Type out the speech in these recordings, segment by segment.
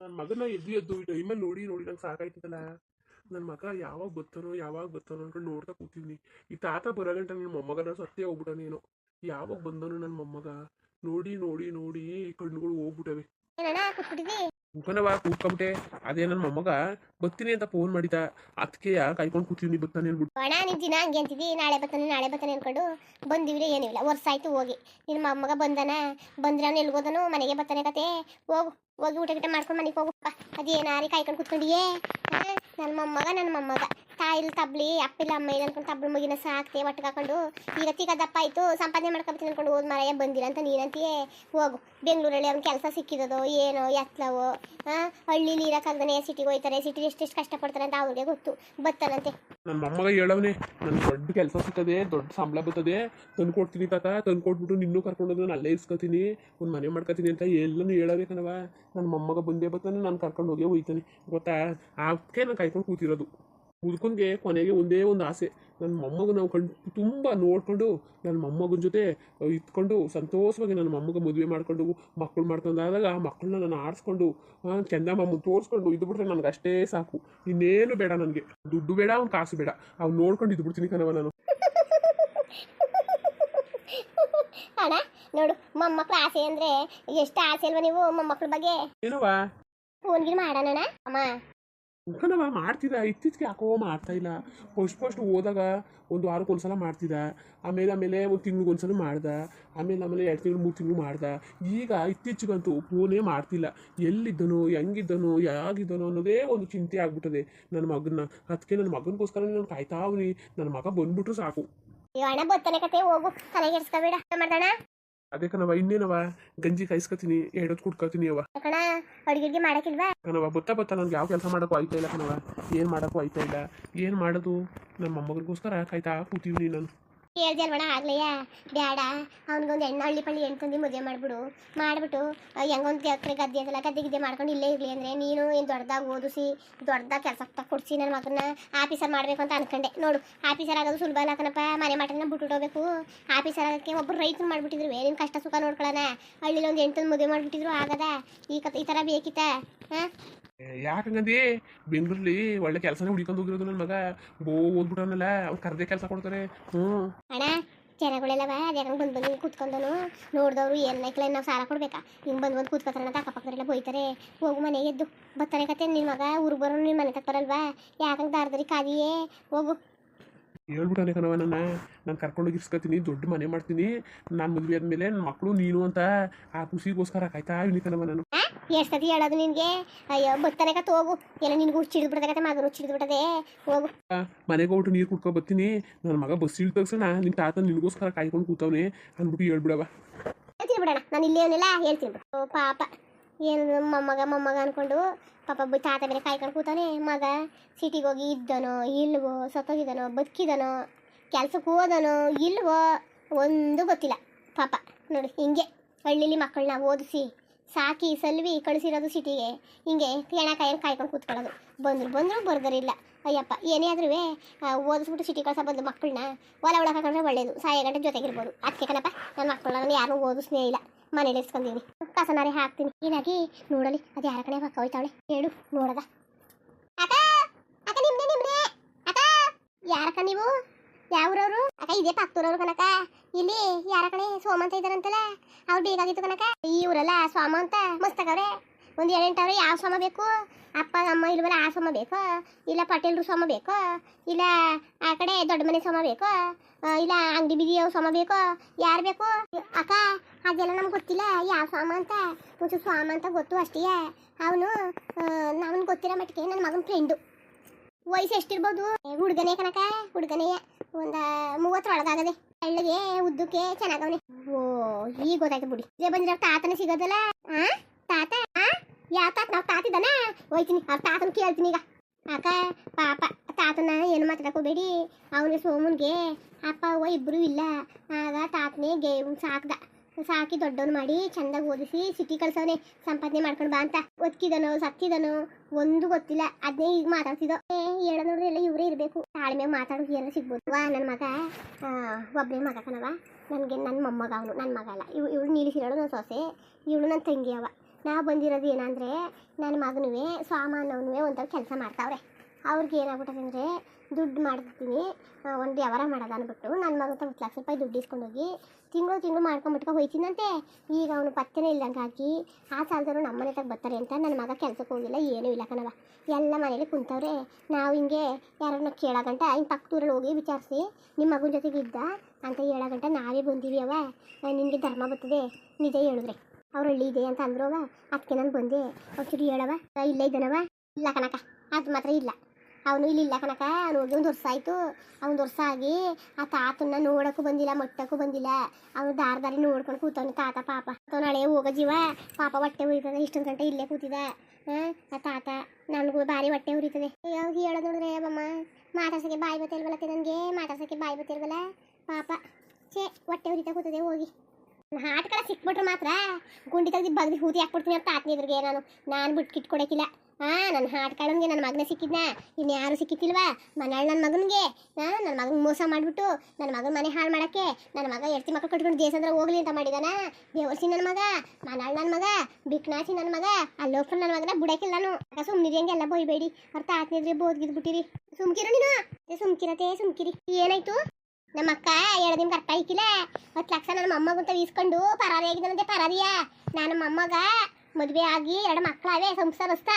ನನ್ನ ಮಗನ ಎದ್ದು ಎದ್ದು ಟೈಮಲ್ಲಿ ನೋಡಿ ನೋಡಿ ನಂಗೆ ಸಾಕಾಯ್ತದಲ್ಲ. ನನ್ನ ಮಗ ಯಾವಾಗ ಬರ್ತಾನೋ ಯಾವಾಗ ಬರ್ತಾನೋ ಅನ್ಕೊಂಡು ನೋಡ್ತಾ ಕೂತಿದ್ನಿ. ಈ ತಾತ ಬರಗಂಟ ನನ್ನ ಮೊಮ್ಮಗನ ಸತ್ಯ ಹೋಗ್ಬಿಟ್ಟನೇನೋ ಯಾವಾಗ ಬಂದನು ನನ್ನ ಮೊಮ್ಮಗ. ನೋಡಿ ನೋಡಿ ನೋಡಿ ಕಣ್ಣುಗಳು ಹೋಗ್ಬಿಟ್ಟವೆ. ಮುಖನವ ಕೂತ್ಕೊಂಬಿಟ್ಟೆ. ಅದೇ ನನ್ನ ಮೊಮ್ಮಗ, ಬರ್ತೀನಿ ಅಂತ ಫೋನ್ ಮಾಡಿದ. ಅದಕ್ಕೆ ಕಾಯ್ಕೊಂಡು ಕೂತಿವ್ನಿ ಬರ್ತಾನೆ ಅನ್ಬಿಟ್ಟು ಅಣ್ಣ, ನೀನು ದಿನ ಹಂಗೆ ಅಂತಿದ್ದಿ ನಾಳೆ ಬರ್ತಾನೆ ನಾಳೆ ಬರ್ತಾನೆ ಅನ್ಕೊಂಡು ಬಂದಿವ್ರಿ ಏನಿಲ್ಲ ವರ್ಷ ಆಯ್ತು ಹೋಗಿ. ನಿನ್ನ ಮೊಮ್ಮಗ ಬಂದನ? ಬಂದ್ರನ ಎಲ್ಗೋದನು ಮನೆಗೆ ಬರ್ತಾನೆ ಕತೆ? ಹೋಗು. ಹೋಗಿ ಊಟ ಗಿಟ ಮಾಡ್ಕೊಂಡು ಮನೆಗೆ ಹೋಗಪ್ಪ ಅದೇನಾರಿ ಕಾಯ್ಕೊಂಡು ಕೂತ್ಕೊಂಡಿಯೇ? ನನ್ನ ಮೊಮ್ಮಗ ನನ್ನ ಮೊಮ್ಮಗ. ತಾಯಿಲ್ ತಬ್ಲಿ ಅಪ್ಪಿಲ್ಲ ಅಮ್ಮ ಇಲ್ಲ ಅನ್ಕೊಂಡು ತಬ್ಲು ಮಗಿನ ಸಾಕ್ತೆ ಒಟ್ಕಾಕೊಂಡು ಈಗ ತೀಗ ದಪ್ಪ ಆಯ್ತು, ಸಂಪಾದನೆ ಮಾಡ್ಕೊತೀನಿ ಅನ್ಕೊಂಡು ಹೋದ್ ಮಾರಾಯ, ಬಂದಿಲ್ಲ ಅಂತ ನೀನಂತೆಯೇ? ಹೋಗು. ಬೆಂಗಳೂರಲ್ಲಿ ಅವ್ನ ಕೆಲಸ ಸಿಕ್ಕಿದದೋ, ಏನೋ ಎತ್ತಲವೋ ಹಾಂ ಹಳ್ಳಿಲಿ ಇರೋಕ್ಕಾಗ್ದಾನೆ ಸಿಟಿಗೆ ಹೋಯ್ತಾರೆ ಸಿಟಿಲಿ ಎಷ್ಟೆಷ್ಟು ಕಷ್ಟಪಡ್ತಾರೆ ಅಂತ ಅವ್ರಿಗೆ ಗೊತ್ತು. ಬತ್ತಾನಂತೆ. ನನ್ನ ಮೊಮ್ಮಗ ಹೇಳವನೆ, ನನ್ ದೊಡ್ಡ ಕೆಲಸ ಸಿಗ್ತದೆ, ದೊಡ್ಡ ಸಂಬಳ ಬರ್ತದೆ ತಂದು ಕೊಡ್ತೀನಿ ತಾತ ತಂದು ಕೊಟ್ಬಿಟ್ಟು ನಿನ್ನೂ ನಾನು ಅಲ್ಲೇ ಇಸ್ಕೊತೀನಿ ಒಂದು ಮನೆ ಮಾಡ್ಕೊತೀನಿ ಅಂತ ಎಲ್ಲನೂ ಹೇಳಬೇಕನವ ನನ್ನ ಮೊಮ್ಮಗ ಬಂದೇ ಬರ್ತಾನೆ ನಾನು ಕರ್ಕೊಂಡು ಹೋಗಿ ಹೋಯ್ತಾನೆ ಗೊತ್ತಾ? ಆಕೆ ನಾನು ಕಾಯ್ಕೊಂಡು ಕೂತಿರೋದು. ಮುದುಕನ್ಗೆ ಕೊನೆಗೆ ಒಂದೇ ಒಂದು ಆಸೆ. ನನ್ನ ಮೊಮ್ಮಗ ನಾವು ಕಣ್ ತುಂಬ ನೋಡ್ಕೊಂಡು ನನ್ನ ಮೊಮ್ಮಗನ ಜೊತೆ ಇಟ್ಕೊಂಡು ಸಂತೋಷವಾಗಿ ನನ್ನ ಮೊಮ್ಮಗ ಮದುವೆ ಮಾಡ್ಕೊಂಡು ಮಕ್ಕಳು ಮಾಡ್ಕೊಂಡಾದಾಗ ಆ ಮಕ್ಕಳನ್ನ ನಾನು ಆಡಿಸ್ಕೊಂಡು ಚಂದ ಮಮ್ಮ ತೋರಿಸ್ಕೊಂಡು ಇದು ಬಿಟ್ರೆ ನನಗೆ ಅಷ್ಟೇ ಸಾಕು. ಇನ್ನೇನು ಬೇಡ ನನಗೆ. ದುಡ್ಡು ಬೇಡ ಅವ್ನು ಕಾಸು ಬೇಡ. ಅವ್ನು ನೋಡ್ಕೊಂಡು ಇದ್ದು ಬಿಡ್ತೀನಿ ಕಣವ ನಾನು. ಅಣ್ಣ ನೋಡು ಮೊಮ್ಮಕ್ಳು ಆಸೆ ಅಂದ್ರೆ ಎಷ್ಟು ಆಸೆ ಅಲ್ವಾ ನೀವು ಮೊಮ್ಮಕ್ಳ ಬಗ್ಗೆ? ಏನವ ಫೋನ್ಗಿನ ಮಾಡೋಣ ಅಮ್ಮ. ಕಣವ ಮಾಡ್ತಿದ್ದ, ಇತ್ತೀಚೆಗೆ ಯಾಕೋ ಮಾಡ್ತಾ ಇಲ್ಲ. ಫಸ್ಟ್ ಫಸ್ಟ್ ಹೋದಾಗ ಒಂದು ವಾರಕ್ಕೆ ಒಂದ್ಸಲ ಮಾಡ್ತಿದ್ದ. ಆಮೇಲೆ ಆಮೇಲೆ ಒಂದು ತಿಂಗ್ಳಿಗೆ ಒಂದ್ಸಲ ಮಾಡ್ದೆ. ಆಮೇಲೆ ಆಮೇಲೆ ಎರಡು ತಿಂಗಳು, ಮೂರು ತಿಂಗಳು ಮಾಡ್ದೆ. ಈಗ ಇತ್ತೀಚೆಗಂತೂ ಫೋನೇ ಮಾಡ್ತಿಲ್ಲ. ಎಲ್ಲಿದ್ದನು, ಹೆಂಗಿದ್ದನು, ಯಾಗಿದ್ದನೋ ಅನ್ನೋದೇ ಒಂದು ಚಿಂತೆ ಆಗ್ಬಿಟ್ಟದೆ. ನನ್ನ ಮಗನ್ನ. ಅದಕ್ಕೆ ನನ್ನ ಮಗನಿಗೋಸ್ಕರ ನಾನು ಕಾಯ್ತಾವ್ನಿ ನನ್ನ ಮಗ ಬಂದ್ಬಿಟ್ರು ಸಾಕು. ಅಣ್ಣ ಬತ್ತಾನೆ ಕತೆ ಹೋಗು. ತಲೆಗೆ ಎಡ್ಸ್ಕೊಬೇಡ ಮಾಡ್ದಣ್ಣ? ಅದೇ ಕಣವ ಇನ್ನೇನವ? ಗಂಜಿ ಕಾಯಿಸ್ಕೊತೀನಿ ಎರಡೊತ್ತು ಕುಡ್ಕೊತೀನಿ ಅವ ಕಣ ಮಾಡಕ್ಕಿಲ್ವಾ? ಕಣವ ಬತ್ತಾ ನನ್ಗೆ ನನಗೆ ಯಾವ ಕೆಲಸ ಮಾಡೋಕ್ಕೂ ಆಯ್ತಾ ಇಲ್ಲ ಕಣವ ಏನು ಮಾಡೋಕ್ಕೂ ಆಯ್ತಾ ಇಲ್ಲ. ಏನು ಮಾಡೋದು? ನಮ್ಮ ಮೊಮ್ಮಗನಿಗೋಸ್ಕರ ಕಾಯ್ತಾ ಕೂತೀವಿ ನಾನು. ಹೇಳ್ದೆ ಅಲ್ವಣ ಆಗ್ಲಯ್ಯ ಬ್ಯಾಡ. ಅವ್ನಿಗೊಂದು ಹೆಣ್ಣು, ಹಳ್ಳಿ ಪಳ್ಳಿ ಹೆಣ್ಣು ತಂದು ಮದುವೆ ಮಾಡ್ಬಿಡು. ಮಾಡ್ಬಿಟ್ಟು ಹೆಂಗೊಂದು ಎಕರೆ ಗದ್ದೆ ಅದಲ್ಲ ಗದ್ದೆ ಗಿದ್ದೆ ಮಾಡ್ಕೊಂಡು ಇಲ್ಲೇ ಇರಲಿ ಅಂದರೆ ನೀನು ಏನು ದೊಡ್ಡದಾಗಿ ಓದಿಸಿ ದೊಡ್ಡದಾಗಿ ಕೆಲಸ ಕೊಡ್ಸಿ ನನ್ನ ಮಗನ ಆಫೀಸರ್ ಮಾಡಬೇಕು ಅಂತ ಅನ್ಕೊಂಡೆ. ನೋಡು, ಆಫೀಸರ್ ಆಗೋದು ಸುಲಭ ಅಲ್ಲ ಕಣಪ್ಪ. ಮನೆ ಮಾಟನ ಬಿಟ್ಬಿಟ್ಟು ಆಫೀಸರ್ ಆಗೋಕ್ಕೆ ಒಬ್ಬರು ರೈತರು ಮಾಡ್ಬಿಟ್ಟಿದ್ರು. ಏನೇನ್ ಕಷ್ಟ ಸುಖ ನೋಡ್ಕೊಳ್ಳೋಣ ಹಳ್ಳಿಲಿ ಒಂದು ತಂದು ಮದುವೆ ಮಾಡಿಬಿಟ್ಟಿದ್ರು, ಆಗದ? ಈ ಕತ್ ಈ ಥರ ಬೇಕಿತ್ತ? ಹಾಂ? ಯಾಕಂಗಂದಿ ಬೆಂಗಳೂರಲ್ಲಿ ಒಳ್ಳೆ ಕೆಲಸನೇ ಹುಡ್ಕೊಂಡು ಹೋಗಿರೋದು ನನ್ನ ಮಗ. ಬೋ ಓದ್ಬಿಟ್ಟವನಲ್ಲ ಅವ್ನು ಕರ್ದೇ ಕೆಲಸ ಕೊಡ್ತಾರೆ. ಹ್ಞೂ. ಅಣ್ಣ ಜನಗಳೆಲ್ಲವ ಅದ್ಯಾಕ ಬಂದು ಬಂದು ಕೂತ್ಕೊಂಡನು. ನೋಡಿದವರು ಏನೈಕ್ಲ ನಾವು ಸಾಲ ಕೊಡ್ಬೇಕಾ? ಹಿಂಗೆ ಬಂದು ಬಂದು ಕೂತ್ಕೊತಾರ ಅಂತ ಅಕ್ಕಪಕ್ಕದರೆಲ್ಲ ಬೈತಾರೆ. ಹೋಗು ಮನೆಗೆ ಎದ್ದು. ಬರ್ತಾನೆ ಕತೆ ನಿನ್ನ ಮಗ ಊರಿಗೆ ಬರೋ ನಿನ್ನ ಮನೆ ತಕ್ಕ ಬರಲ್ವಾ? ಯಾಕಂಗೆ ದಾರದರಿ ಕಾದಿಯೇ ಹೋಗು. ಹೇಳ್ಬಿಟ್ಟಾನೆ ಕಣವ ನನ್ನ. ನಾನು ಕರ್ಕೊಂಡು ಇರ್ಸ್ಕೊತೀನಿ ದೊಡ್ಡ ಮನೆ ಮಾಡ್ತೀನಿ. ನಾನು ಮದುವೆ ಆದಮೇಲೆ ನನ್ನ ಮಕ್ಕಳು ನೀನು ಅಂತ ಆ ಖುಷಿಗೋಸ್ಕರ ಕಾಯ್ತಾ ಇವ್ನಿ ಕಣವ ನಾನು. ಎಷ್ಟು ಸತಿ ಹೇಳೋದು ನಿನಗೆ? ಅಯ್ಯೋ ಬರ್ತಾನೆ ತೋಗು. ಹೋಗು ಎಲ್ಲ ನಿನ್ಗೆ ಹುಚ್ಚಿಡ್ದು ಬಿಡ್ತದೆ ಮಗ ರುಚಿ ಹುಚ್ಚಿಡ್ದು ಬಿಡದೆ. ಹೋಗು. ಮನೆಗೆ ಹೋಗ್ಬಿಟ್ಟು ನೀರು ಕುಡ್ಕೊ ಬರ್ತೀನಿ. ನನ್ನ ಮಗ ಬಸ್ ಇಳಿದ ತಕ್ಷಣ ನಿನ್ನ ತಾತ ನಿನಗೋಸ್ಕರ ಕಾಯ್ಕೊಂಡು ಕೂತವನೆ ಅಂದ್ಬಿಟ್ಟು ಹೇಳ್ಬಿಡವ ಹೇಳ್ತೀನಿ ಬಿಡೋಣ ನಾನು ಇಲ್ಲೇ ಅವನೆಲ್ಲ ಹೇಳ್ತೀನಿ ಬಿಡು. ಪಾಪ. ಏನು ಮೊಮ್ಮಗ ಮೊಮ್ಮಗ ಅನ್ಕೊಂಡು ಪಾಪ ತಾತ ಬೇರೆ ಕಾಯ್ಕೊಂಡು ಕೂತಾನೆ ಮಗ ಸಿಟಿಗೆ ಹೋಗಿ ಇದ್ದನೋ ಇಲ್ವೋ ಸತ್ತೋಗಿದ್ದಾನೋ ಬದುಕಿದನೋ ಕೆಲ್ಸಕ್ಕೆ ಹೋದನೋ ಇಲ್ವೋ ಒಂದು ಗೊತ್ತಿಲ್ಲ. ಪಾಪ. ನೋಡಿ ಹಿಂಗೆ ಹಳ್ಳಿಲಿ ಮಕ್ಕಳನ್ನ ಓದಿಸಿ ಸಾಕಿ, ಸಲ್ವಿ ಕಳಿಸಿರೋದು ಸಿಟಿಗೆ. ಹಿಂಗೆ ಹೆಣ ಕೈಯಲ್ಲಿ ಕಾಯ್ಕೊಂಡು ಕೂತ್ಕೊಳ್ಳೋದು. ಬಂದರು ಬಂದರೂ ಬರ್ದರಿಲ್ಲ ಅಯ್ಯಪ್ಪ, ಏನೇ ಆದ್ರೂ ಓದಿಸ್ಬಿಟ್ಟು ಸಿಟಿ ಕಳ್ಸೋ ಬಂದು ಮಕ್ಕಳನ್ನ ಹೊಲ ಒಳಗೆ ಹಾಕೊಂಡ್ರೆ ಒಳ್ಳೇದು. ಸಾಯ ಗಂಟೆ ಜೊತೆಗಿರ್ಬೋದು. ಅದಕ್ಕೆ ಕಣಪ್ಪ ನನ್ನ ಮಕ್ಕಳನ್ನ ಯಾರೂ ಓದಿಸ್ನೇ ಇಲ್ಲ. ಮನೇಲಿ ಇಸ್ಕೊಂಡಿದ್ದೀನಿ ಕಸನಾರಿ ಹಾಕ್ತೀನಿ. ಏನಾಗಿ? ನೋಡಲಿ, ಅದು ಯಾರ ಕಡೆ ಪಕ್ಕ ಹೋಯ್ತಾವಳೆ? ಹೇಳು, ನೋಡದ. ಅಕ್ಕ ಅಕ್ಕ ನಿಮ್ನೆ ನಿಮ್ಮನೆ ಅಕ್ಕ, ಯಾರಕ್ಕ ನೀವು? ಯಾವ್ರವ್ರು? ಅಕ್ಕ, ಇದೇ ಪಕ್ಕದೂರವ್ರು ಕನಕ ಇಲ್ಲಿ ಯಾರ ಕಡೆ ಸೋಮ ಅಂತ ಇದಾರಂತಲ್ಲ ಅವ್ರು ಬೇಕಾಗಿತ್ತು ಕನಕ ಈ ಊರಲ್ಲ ಸೋಮಂತ ಅಂತ. ಮಸ್ತಾಗವ್ರೆ ಒಂದು ಏಳೆಂಟವ್ರೆ ಯಾವ ಸೋಮ ಬೇಕು? ಅಪ್ಪ, ಅಮ್ಮ ಇಲ್ವಲ್ಲ ಆ ಸೋಮ ಬೇಕು. ಇಲ್ಲ ಪಟೇಲ್ರು ಸೋಮ ಬೇಕು. ಇಲ್ಲ ಆ ಕಡೆ ದೊಡ್ಡ ಮನೆ ಸೋಮ ಬೇಕು. ಇಲ್ಲ ಅಂಗಡಿ ಯಾವ ಸೋಮ ಬೇಕು. ಯಾರು ಬೇಕು? ಅಕ್ಕ, ಅದೆಲ್ಲ ನಮ್ಗೆ ಗೊತ್ತಿಲ್ಲ. ಯಾವ ಸ್ವಾಮ ಅಂತ. ಸ್ವಾಮಂತ ಸ್ವಾಮ ಅಂತ ಗೊತ್ತು ಅಷ್ಟೇ. ಅವನು ನಮ್ಗೆ ಗೊತ್ತಿರೋ ಮಟ್ಟಿಗೆ ನನ್ನ ಮಗನ ಫ್ರೆಂಡು ವಯಸ್ಸು ಎಷ್ಟಿರ್ಬೋದು? ಹುಡುಗನೇ ಕನಕ ಹುಡುಗನೇ. ಒಂದು ಮೂವತ್ತರ ಒಳಗಾಗದೆ ಹಳ್ಳಿಗೆ ಉದ್ದಕ್ಕೆ ಚೆನ್ನಾಗವನೆ. ಓ ಈಗ ಗೊತ್ತಾಯ್ತು ಬಿಡಿ. ಇದೇ ಬಂದಿರೋ ತಾತನ ಸಿಗೋದಲ್ಲ? ಆ? ತಾತ? ಯಾವ ತಾತ? ನಾವು ತಾತಿದ್ದಾನೆ ಹೋಯ್ತೀನಿ ಆ ತಾತನ ಕೇಳ್ತೀನಿ ಈಗ. ಅಕ್ಕ, ಪಾಪ, ತಾತನ ಏನು ಮಾತಾಡಕೋಬೇಡಿ ಅವನಿಗೆ ಸೋಮನ್ಗೆ ಅಪ್ಪ ಅವ್ವ ಇಬ್ರು ಇಲ್ಲ. ಆಗ ತಾತನೇ ಗೆ, ಸಾಕ್ದ. ಸಾಕಿ ದೊಡ್ಡವನು ಮಾಡಿ ಚಂದಾಗಿ ಓದಿಸಿ ಸಿಟಿ ಕಳ್ಸವನೆ, ಸಂಪಾದನೆ ಮಾಡ್ಕೊಂಡು ಬಾ ಅಂತ ಒತ್ಕಿದನೋ ಸತ್ತಿದನೋ, ಒಂದು ಗೊತ್ತಿಲ್ಲ. ಅದನ್ನೇ ಈಗ ಮಾತಾಡ್ತಿದ್ದೋ. ಏ ನೋಡ್ರಿ ಎಲ್ಲ ಇವರೇ ಇರಬೇಕು. ತಾಳ್ಮೆ ಮಾತಾಡೋದು ಏನೋ ಸಿಗ್ಬೋದು. ವಾ ನನ್ನ ಮಗ ಒಬ್ಬನೇ ಮಗ ಕಣವ ನನಗೆ ನನ್ನ ಮೊಮ್ಮಗ ಅವನು ನನ್ನ ಮಗ ಅಲ್ಲ. ಇವ್, ಇವಳು ನೀಲಿ ಸಿರೋಳು ನನ್ನ ಸೊಸೆ. ಇವಳು ನನ್ನ ತಂಗಿ ಅವ. ನಾವು ಬಂದಿರೋದು ಏನಂದರೆ ನನ್ನ ಮಗನೂ ಸ್ವಾಮಾನವನೂ ಒಂಥರ ಕೆಲಸ ಮಾಡ್ತಾವ್ರೆ. ಅವ್ರಿಗೆ ಏನಾಗ್ಬಿಟ್ಟದೆ ಅಂದರೆ ದುಡ್ಡು ಮಾಡ್ತೀನಿ ಒಂದು ವ್ಯವಹಾರ ಮಾಡೋದು ಅಂದ್ಬಿಟ್ಟು ನನ್ನ ಮಗ ಹತ್ರ ಲಕ್ಷ ರೂಪಾಯಿ ದುಡ್ಡು ಇಸ್ಕೊಂಡೋಗಿ ತಿಂಗಳು ತಿಂಗಳು ಮಾಡ್ಕೊಂಬಿಟ್ಕೊ ಹೋಯ್ತೀನಂತೆ ಈಗ ಅವನು ಪತ್ತೆನೇ ಇಲ್ಲಂಗೆ ಹಾಕಿ ಆ ಸಾಲದವರು ನಮ್ಮ ಮನೆ ತಗ ಬರ್ತಾರೆ ಅಂತ ನನ್ನ ಮಗ ಕೆಲಸಕ್ಕೆ ಹೋಗಿಲ್ಲ, ಏನೂ ಇಲ್ಲ ಕಣವ ಎಲ್ಲ ಮನೇಲಿ ಕುಂತವ್ರೆ, ನಾವು ಹಿಂಗೆ ಯಾರನ್ನ ಕೇಳೋಗಂಟ ಹಿಂಗೆ ಪಕ್ಕದೂರಲ್ಲಿ ಹೋಗಿ ವಿಚಾರಿಸಿ ನಿಮ್ಮ ಮಗನ ಜೊತೆಗೆ ಇದ್ದ ಅಂತ ಹೇಳೋಗಂಟ ನಾವೇ ಬಂದೀವಿ ಅವ ನಿನಗೆ ಧರ್ಮ ಬರ್ತದೆ, ನಿಜ ಹೇಳಿದ್ರೆ. ಅವ್ರು ಹಳ್ಳಿ ಇದೆ ಅಂತ ಅಂದ್ರವ ಅದಕ್ಕೆ ನಾನು ಬಂದೆ. ಒಂಚೂರು ಹೇಳವ ಇಲ್ಲೇ ಇದ್ದಾನವ ಇಲ್ಲ ಕಣಕ ಅದು ಮಾತ್ರ ಇಲ್ಲ. ಅವನು ಇಲ್ಲಿಲ್ಲ ಕನಕ ಅವನು ಹೋಗಿ ಒಂದು ವರ್ಷ ಆಯಿತು. ಅವ್ನು ವರ್ಷ ಆಗಿ ಆ ತಾತನ್ನ ನೋಡೋಕ್ಕೂ ಬಂದಿಲ್ಲ, ಮಟ್ಟಕ್ಕೂ ಬಂದಿಲ್ಲ. ಅವನು ದಾರ ದಾರಿ ನೋಡ್ಕೊಂಡು ಕೂತವನು ತಾತ, ಪಾಪ. ಅವನು ಹಳೆ ಹೋಗೋ ಜೀವ, ಪಾಪ ಹೊಟ್ಟೆ ಉರಿತದೆ, ಇಷ್ಟೊಂದು ಗಂಟೆ ಇಲ್ಲೇ ಕೂತಿದ ಆ ತಾತ ನನಗೂ ಭಾರಿ ಹೊಟ್ಟೆ ಉರಿತದೆ. ಯಾವಾಗ ಹೇಳೋದು ನೋಡ್ರೆ ಅಮ್ಮಮ್ಮ, ಮಾತಾಡ್ಸೋಕ್ಕೆ ಬಾಯಿ ಬತ್ತಿಲ್ವಲ್ಲ ನನಗೆ? ಮಾತಾಡ್ಸೋಕ್ಕೆ ಬಾಯಿ ಬತ್ತಿಲ್ವಲ್ಲ ಪಾಪ. ಛೇ, ಹೊಟ್ಟೆ ಉರಿತಾ ಕೂತದೆ ಹೋಗಿ. ಹಾಟ್ಗಳ ಸಿಕ್ಬಿಟ್ರೆ ಮಾತ್ರ. ಗುಂಡಿ ತೆಗೆದು ಬಗ್ದು ಹೂತಿ ಹಾಕ್ಬಿಡ್ತೀನಿ ಅಂತ ಆತ್ನಿ ನಾನು. ನಾನು ಬಿಟ್ಟು ಕಿಟ್ಕೊಡಕ್ಕಿಲ್ಲ ಹಾ ನನ್ನ ಹಾಟ್ಗಳನ್ಗೆ ನನ್ನ ಮಗನ ಸಿಕ್ಕಿದ್ನ? ಇನ್ನು ಯಾರು ಸಿಕ್ಕಿತ್ತಿಲ್ವಾ? ಮನೆಯಾಳ ನನ್ನ ಮಗನಿಗೆ. ಹಾ ನನ್ನ ಮಗನ ಮೋಸ ಮಾಡಿಬಿಟ್ಟು ನನ್ನ ಮಗನ ಮನೆ ಹಾಳು ಮಾಡಕ್ಕೆ ನನ್ನ ಮಗ ಎರ್ತಿ ಮಕ್ಕಳು ಕಟ್ಕೊಂಡು ದೇಶ ಅಂದ್ರೆ ಹೋಗ್ಲಿ ಅಂತ ಮಾಡಿದಾನ? ದೇವರ್ಸಿ ನನ್ನ ಮಗ ಮನಾಳ್ ನನ್ನ ಮಗ, ಬಿಕ್ನಾಸಿ ನನ್ನ ಮಗ ಅಲ್ಲೋಫರ್ ನನ್ನ ಮಗನ ಬುಡಕಿಲ್ಲ ನಾನು ಸುಮ್ಮನಿರಿ ಬೋಯ್ಬೇಡಿ ಅರ್ಥ ಆತ್ನಿದ್ರೆ ಬೋದ್ಗಿದ್ಬಿಟ್ಟಿರಿ ಸುಮ್ಕಿರು ನೀನು. ಸುಮ್ಕಿರತೆ ಸುಮ್ಕಿರಿ ಏನಾಯ್ತು? ನಮ್ಮ ಅಕ್ಕ ಎರಡು ದಿನ ಅರ್ಥ ಆಯ್ಕಿಲ್ಲ ಹತ್ತು ಲಕ್ಷ ನನ್ನ ಮೊಮ್ಮಗಂತ ಈಸ್ಕೊಂಡು ಪರಾರಿ ಆಗಿದ್ದಾನಂತೆ ಪರಾರಿಯ. ನಾನು ಮೊಮ್ಮಗ ಮದುವೆ ಆಗಿ ಎರಡು ಮಕ್ಕಳಾವೆ ಸಂಸಾರಸ್ತ.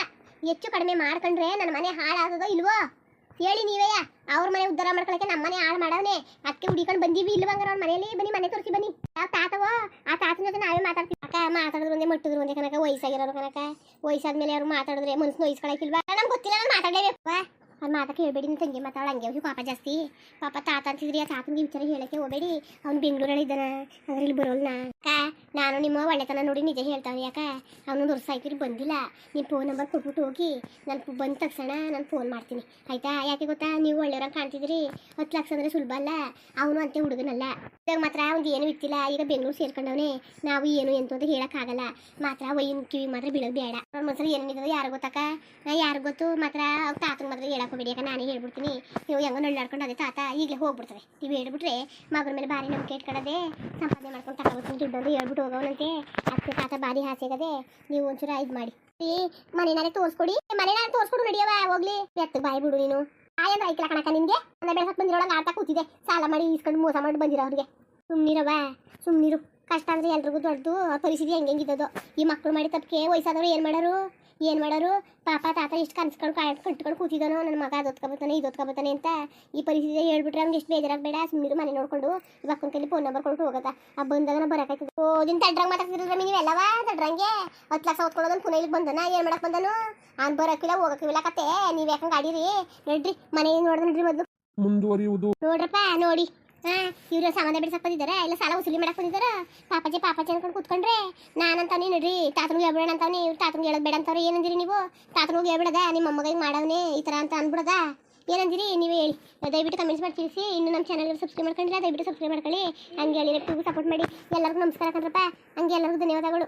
ಹೆಚ್ಚು ಕಡಿಮೆ ಮಾಡ್ಕೊಂಡ್ರೆ ನನ್ನ ಮನೆ ಹಾಳಾಗೋದೋ ಇಲ್ವೋ? ಹೇಳಿ ನೀವೇ ಅವ್ರ ಮನೆ ಉದ್ದಾರ ಮಾಡ್ಕೊಳಕ್ಕೆ ನಮ್ಮ ಮನೆ ಹಾಳು ಮಾಡವನೆ. ಅದಕ್ಕೆ ಹುಡಿಕೊಂಡು ಬಂದೀವಿ ಇಲ್ವಂಗಾರ ಅವ್ರ ಮನೆಯಲ್ಲಿ? ಬನ್ನಿ, ಮನೆ ತೋರಿಸಿ ಬನ್ನಿ. ಯಾವ ತಾತವೋ? ಆ ತಾತನ ಜೊತೆ ನಾವೇ ಮಾತಾಡ್ತೀವಿ. ಅಕ್ಕ, ಮಾತಾಡಿದ್ರು ಒಂದೇ, ಮಟ್ಟಿದ್ರು ಒಂದೇ ಕನಕ ವಯಸ್ಸಾಗಿರೋರು ಕನಕ ವಯಸ್ಸಾದ್ಮೇಲೆ ಅವ್ರು ಮಾತಾಡಿದ್ರೆ ಮನ್ಸು ಕಳಕ್ಕಿಲ್ವಾ ನಮ್ಗೆ ಗೊತ್ತಿಲ್ಲ, ನಾನು ಮಾತಾಡಲೇಬೇಕು. ಅವ್ನು ಮಾತಾ ಕೇಳಬೇಡಿ ನಿಮ್ಮ ತಂಗಿ ಮಾತಾಡ ಹಂಗೆ ಅವ್ರಿಗೆ ಪಾಪ ಜಾಸ್ತಿ. ಪಾಪ ತಾತ ಅಂತಿದ್ರಿ, ಆ ತಾತನಿಗೆ ವಿಚಾರ ಹೇಳಕ್ಕೆ ಹೋಗಬೇಡಿ. ಅವ್ನು ಬೆಂಗಳೂರಲ್ಲಿ ಇದ್ದಾನ ಅಂದ್ರೆ ಇಲ್ಲಿ ಬರೋಲ್ಲ ಅಕ್ಕ, ನಾನು ನಿಮ್ಮ ಒಳ್ಳೆತನ ನೋಡಿ ನಿಜ ಹೇಳ್ತಾವೆ ಯಾಕ ಅವನು ಆಯ್ತು ಬಂದಿಲ್ಲ. ನಿಮ್ಮ ಫೋನ್ ನಂಬರ್ ಕೊಟ್ಬಿಟ್ಟು ಹೋಗಿ, ನಾನು ಬಂದ ತಕ್ಷಣ ನಾನು ಫೋನ್ ಮಾಡ್ತೀನಿ. ಆಯ್ತಾ? ಯಾಕೆ ಗೊತ್ತಾ? ನೀವು ಒಳ್ಳೆಯವ್ರಂಗೆ ಕಾಣ್ತಿದ್ರಿ. ಹತ್ತು ಲಕ್ಷ ಅಂದರೆ ಸುಲಭ ಅಲ್ಲ. ಅವನು ಅಂತೆ ಹುಡುಗನಲ್ಲ. ಇವಾಗ ಮಾತ್ರ ಅವ್ನು ಏನು ಇತ್ತಿಲ್ಲ ಈಗ ಬೆಂಗಳೂರು ಸೇರ್ಕೊಂಡವನೆ. ನಾವು ಏನು ಎಂತ ಅಂತ ಹೇಳೋಕ್ಕಾಗಲ್ಲ. ಮಾತ್ರ ಒಯ್ಯಿನ ಕಿವಿ ಮಾತ್ರ ಬೀಳೋದು ಬೇಡ. ಅವ್ರ ಮನ್ಸಲ್ಲಿ ಏನೇನಿದೆ ಯಾರು ಗೊತ್ತಕ್ಕ? ಯಾರು ಗೊತ್ತು? ಮಾತ್ರ ತಾತನ ಮಾತ್ರ ಹೇಳಕ್ ಹೋಗ್ಬೇಡಿ ನಾನು ಹೇಳ್ಬಿಡ್ತೀನಿ. ನೀವು ಹೆಂಗ ನಳ್ಳಾಡ್ಕೊಂಡು ಅದೇ ತಾತ ಈಗಲೇ ಹೋಗ್ಬಿಡ್ತವೆ ನೀವು ಹೇಳ್ಬಿಟ್ರೆ ಮಗನ ಮೇಲೆ ಭಾರಿ ನಂಬಿಕೆ ಇಟ್ಕೊಳ್ಳೋದೆ, ಸಂಪಾದನೆ ಮಾಡ್ಕೊಂಡು ತಗೋತೀನಿ ದುಡ್ಡು ಅಂತ ಹೇಳ್ಬಿಟ್ಟು ಹೋಗೋಣಂತೆ ಅದಕ್ಕೆ ತಾತ ಭಾರಿ ಹಾಸಿಗದೆ ನೀವು ಒಂಚೂರು ಇದು ಮಾಡಿ. ಈ ತೋರಿಸ್ಕೊಡಿ. ಮನೆನಾರೆ ತೋರಿಸ್ಕೊಡು ನಡಿಯವ ಹೋಗ್ಲಿ. ಎತ್ತು ಬಾಯಿ ಬಿಡು ನೀನು. ಆಯಂದ್ರೆ ಐಕ್ಲ ಕಣಕ ನಿನ್ಗೆ ಅಂದ್ರೆ ಬೆಳಸಕ್ ಬಂದಿರೋಳಗೆ ಆಟ ಕೂತಿದೆ ಸಾಲ ಮಾಡಿ ಇಸ್ಕೊಂಡು ಮೋಸ ಮಾಡಿ ಬಂದಿರೋ ಅವ್ರಿಗೆ. ಸುಮ್ಮನಿರವ ಸುಮ್ಮನಿರು ಕಷ್ಟ ಅಂದ್ರೆ ಎಲ್ರಿಗೂ ದೊಡ್ಡದು. ಪರಿಸ್ಥಿತಿ ಹೆಂಗೆ ಹೆಂಗಿದ್ದದು ಈ ಮಕ್ಕಳು ಮಾಡಿ ತಪ್ಪಿಗೆ ವಯಸ್ಸಾದವ್ರು ಏನು ಮಾಡೋರು? ಏನು ಮಾಡೋರು? ಪಾಪ ತಾತ ಎಷ್ಟು ಕನ್ಸ್ಕೊಂಡು ಕಾಯ್ ಕಟ್ಕೊಂಡು ಕೂತಿದ್ದಾನೋ ನನ್ನ ಮಗ ಅದು ಒತ್ಕೊಬತ್ತಾನೆ ಇದು ಬರ್ತಾನೆ ಅಂತ ಈ ಪರಿಸ್ಥಿತಿ ಹೇಳ್ಬಿಟ್ರೆ ಅವ್ನಿಗೆ ಎಷ್ಟು ಬೇಜಾರಾಗಬೇಡ. ಸುಮ್ಮನೆ ಮನೆ ನೋಡ್ಕೊಂಡು ಇವಕ್ಕನ ಕೈಲಿ ಫೋನ್ ನಂಬರ್ ಕೊಟ್ಟು ಹೋಗತ್ತಾ ಆ ಬಂದಾಗ ಬರಕಾಯ್ತದೆ ಓದಿನ ತಡ್ರಂಗೆ ಮಾತಾಡ್ತಿರಲ್ರ ನೀವೆಲ್ಲವ ತಡ್ರಂಗೆ. ಹತ್ತು ಲಕ್ಷ ಹೊತ್ಕೊಳ್ಳೋದನ್ನ ಪುನಃ ಇಲ್ಲಿ ಬಂದನ. ಏನು ಮಾಡಕ್ ಬಂದನು? ಅವ್ನು ಬರೋಕಿಲ್ಲ ಹೋಗಕ್ಕಿಲ್ಲ ಕತೆ. ನೀವು ಯಾಕಂಗೆ ಗಾಡಿರಿ ನಡ್ರಿ ಮನೆ ನೋಡಿದ್ರಿ ನಡ್ರಿ ಮೊದಲು. ಮುಂದುವರಿಯುವುದು. ನೋಡ್ರಪ್ಪ ನೋಡಿ. ಹಾ, ಇವ್ರು ಸಾಮಾನ್ಯ ಬಿಡ್ಸಕ್ ಬಂದಿದ್ದಾರೆ ಇಲ್ಲ, ಸಾಲ ವಸೂಲಿ ಮಾಡಕ್ ಬಂದಿದ್ದಾರ ಪಾಪಾಜಿ, ಪಾಪಜಿ ಅನ್ಕೊಂಡು ಕೂತ್ಕೊಂಡ್ರೆ ನೀನು ನೋಡ್ರಿ, ತಾತನಿಗೆ ಹೇಳ್ಬೇಡ ಅಂತವ್ನಿ. ಇವ್ರು ತಾತನಿಗೆ ಹೇಳೋದು ಬೇಡ ಅಂತವ್ರು. ಏನಂದಿರಿ ನೀವು? ತಾತನಿಗೆ ಹೇಳ್ಬಿಡದ? ನಿಮ್ಮ ಅಮ್ಮಗ ಮಾಡವ್ನಿ ಮಾಡವನೇ ಈ ಥರ ಅಂತ ಅನ್ಬಿಡದ? ಏನಂದಿರಿ? ನೀವು ಹೇಳಿ. ದಯವಿಟ್ಟು ಕಮೆಂಟ್ಸ್ ಮಾಡಿ ತಿಳಿಸಿ. ಇನ್ನು ನಮ್ಮ ಚಾನಲ್ಗೆ ಸಬ್ಸ್ಕ್ರೈಬ್ ಮಾಡ್ಕೊಂಡಿಲ್ಲ, ದಯವಿಟ್ಟು ಸಬ್ಸ್ಕ್ರೈಬ್ ಮಾಡ್ಕೊಳ್ಳಿ. ಹಂಗೆ ಹೇಳಿ ಸಪೋರ್ಟ್ ಮಾಡಿ. ಎಲ್ಲರಿಗೂ ನಮಸ್ಕಾರ ಕಂದ್ರಪ್ಪ ಹಂಗೆ ಎಲ್ಲರಿಗೂ ಧನ್ಯವಾದಗಳು.